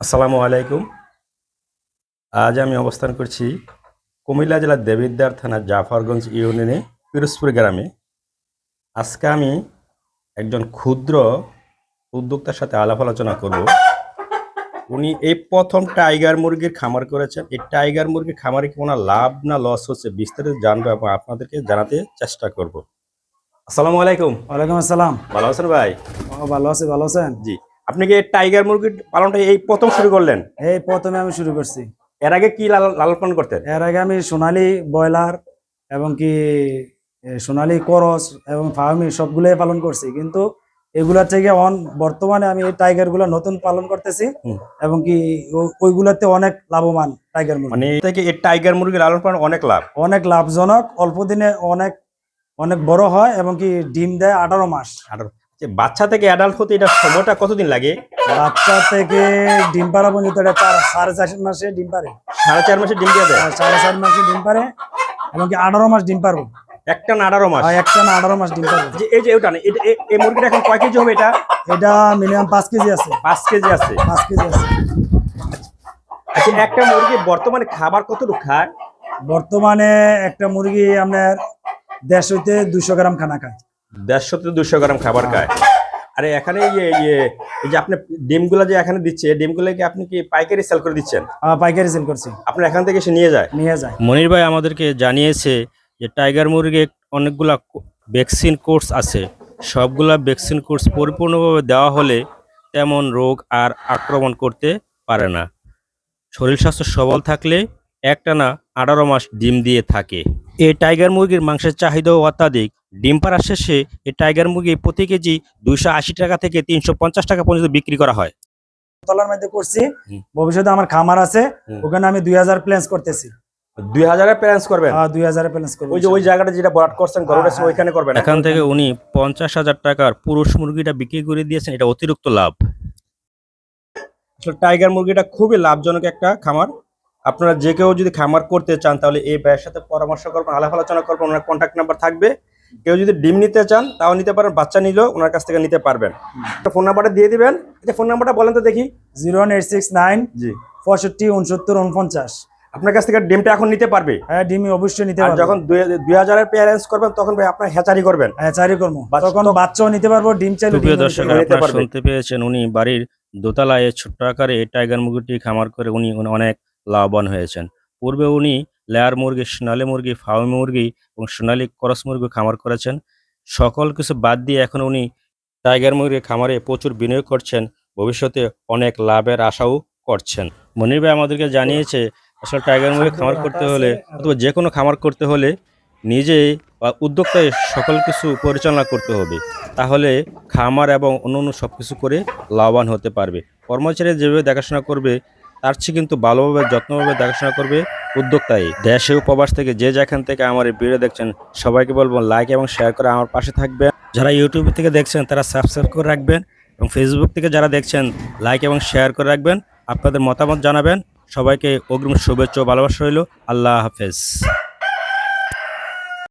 আসসালামু আলাইকুম। আজ আমি অবস্থান করছি কুমিল্লা জেলার দেবিদ্বার থানার জাফরগঞ্জ ইউনিয়নে পিরোজপুর গ্রামে। আজকে আমি একজন ক্ষুদ্র উদ্যোক্তার সাথে আলাপ আলোচনা করব। উনি এই প্রথম টাইগার মুরগির খামার করেছেন। এই টাইগার মুরগির খামারে কি ওনার লাভ না লস হচ্ছে বিস্তারিত জানব এবং আপনাদেরকে জানাতে চেষ্টা করব। আসসালামু আলাইকুম। ওয়ালাইকুম আসসালাম। ভালো আছেন ভাই? ভালো আছে ভালো আছেন? জি। আপনি কি টাইগার মুরগির পালনটা এই প্রথম শুরু করলেন? এই প্রথমে আমি শুরু করছি। এর আগে কি লাল- লালন পালন করতেন? এর আগে আমি সোনালী ব্রয়লার এবং কি সোনালি করস এবং ফার্মি সবগুলোই পালন করছি। কিন্তু এগুলা থেকে অন বর্তমানে আমি এই টাইগারগুলা নতুন পালন করতেছি এবং কি ওইগুলাতে অনেক লাভবান টাইগার মুরগি। মানে থেকে এই টাইগার মুরগির লালন পালন অনেক লাভ। অনেক লাভজনক অল্প দিনে অনেক অনেক বড় হয় এবং কি ডিম দেয় আঠারো মাস। আর যে বাচ্চা থেকে অ্যাডাল্ট হতে এটা সময়টা কতদিন লাগে? বাচ্চা থেকে ডিম পাড়া পর্যন্ত এটা চার সাড়ে চার মাসে ডিম পারে সাড়ে চার মাসে ডিম দিয়ে দেয় সাড়ে চার মাসে ডিম পারে এবং কি আঠারো মাস ডিম পারব একটা না আঠারো মাস? আর একটা না আঠারো মাস ডিম পারব যে এই যে ওটা এই মুরগিটা এখন কয় কেজি হবে এটা? এটা মিনিমাম পাঁচ কেজি আছে। পাঁচ কেজি আছে। পাঁচ কেজি আছে। আচ্ছা একটা মুরগি বর্তমানে খাবার কতটুকু খায়? বর্তমানে একটা মুরগি আপনার দেড়শো হইতে দুশো গ্রাম খানা খায়। দেড়শো থেকে দুশো গ্রাম খাবার খায়। আরে এখানে ইয়ে ইয়ে এই যে আপনি ডিমগুলো যে এখানে দিচ্ছে ডিমগুলো কি আপনি কি পাইকারি সেল করে দিচ্ছেন? পাইকারি সেল করছি। আপনার এখান থেকে এসে নিয়ে যায়? নিয়ে যায়। মনির ভাই আমাদেরকে জানিয়েছে যে টাইগার মুরগির অনেকগুলা ভ্যাকসিন কোর্স আছে। সবগুলা ভ্যাকসিন কোর্স পরিপূর্ণভাবে দেওয়া হলে তেমন রোগ আর আক্রমণ করতে পারে না। শরীর স্বাস্থ্য সবল থাকলে একটানা আঠারো মাস ডিম দিয়ে থাকে। এই টাইগার মুরগির মাংসের চাহিদাও অত্যাধিক। ডিম পাড়ার শেষে এই টাইগার মুরগি প্রতি কেজি দুইশো আশি টাকা থেকে তিনশো পঞ্চাশ টাকা পর্যন্ত বিক্রি করা হয়। তলার মধ্যে করছি। ভবিষ্যতে আমার খামার আছে। ওখানে আমি দুই হাজার প্ল্যান্স করতেছি। দুই করবেন? দুই হাজার প্ল্যান্স করব ওই যে ওই জায়গাটা যেটা বরাদ করছেন হ্যাঁ, হ্যাঁ। ওইখানে করবেন? এখান থেকে উনি পঞ্চাশ হাজার টাকার পুরুষ মুরগিটা বিক্রি করে দিয়েছেন এটা অতিরিক্ত লাভ। আসলে টাইগার মুরগিটা খুবই লাভজনক একটা খামার। আপনারা যে কেউ যদি খামার করতে চান তাহলে এই ব্যয়ের সাথে পরামর্শ করবেন আলাপ আলোচনা করবেন ওনার কন্ট্যাক্ট নাম্বার থাকবে। কেউ যদি ডিম নিতে চান তাও নিতে পারেন বাচ্চা নিলেও ওনার কাছ থেকে নিতে পারবেন। ফোন নাম্বারটা দিয়ে দিবেন। এই ফোন নাম্বারটা বলেন তো দেখি। Zero one eight six nine জি। পঁয়ষট্টি উনসত্তর উনপঞ্চাশ। আপনার কাছ থেকে ডিমটা এখন নিতে পারবে? হ্যাঁ ডিমি অবশ্যই নিতে পারবে। যখন দুই- দুই হাজারের পে অ্যারেঞ্জ করবেন তখন ভাই আপনার হ্যাচারি করবেন। হ্যাঁ চারি করব। তখন বাচ্চাও নিতে পারব ডিম চাইলে দর্শক আপনারা। শুনতে পেয়েছেন উনি বাড়ির দোতলায় ছোট্ট আকারে টাইগার মুরগিটি খামার করে উনি উনি অনেক লাভবান হয়েছেন। পূর্বে উনি লেয়ার মুরগি, সোনালী মুরগি ফার্মি মুরগি এবং সোনালী করস মুরগি খামার করেছেন। সকল কিছু বাদ দিয়ে এখন উনি টাইগার মুরগির খামারে প্রচুর বিনিয়োগ করছেন। ভবিষ্যতে অনেক লাভের আশাও করছেন। মনির ভাই আমাদেরকে জানিয়েছে, আসলে টাইগার মুরগি খামার করতে হলে অথবা যে কোনো খামার করতে হলে নিজে বা উদ্যোক্তায় সকল কিছু পরিচালনা করতে হবে। তাহলে খামার এবং অন্য অন্য সব কিছু করে লাভবান হতে পারবে। কর্মচারী যেভাবে দেখাশোনা করবে তার চেয়ে কিন্তু ভালোভাবে, যত্নভাবে দেখাশোনা করবে উদ্যোক্তাই। দেশে উপবাস থেকে যে যেখান থেকে আমার এই ভিডিও দেখছেন, সবাইকে বলব লাইক এবং শেয়ার করে আমার পাশে থাকবেন। যারা ইউটিউব থেকে দেখছেন, তারা সাবস্ক্রাইব করে রাখবেন এবং ফেসবুক থেকে যারা দেখছেন লাইক এবং শেয়ার করে রাখবেন। আপনাদের মতামত জানাবেন। সবাইকে অগ্রিম শুভেচ্ছা ও ভালোবাসা রইল। আল্লাহ হাফেজ।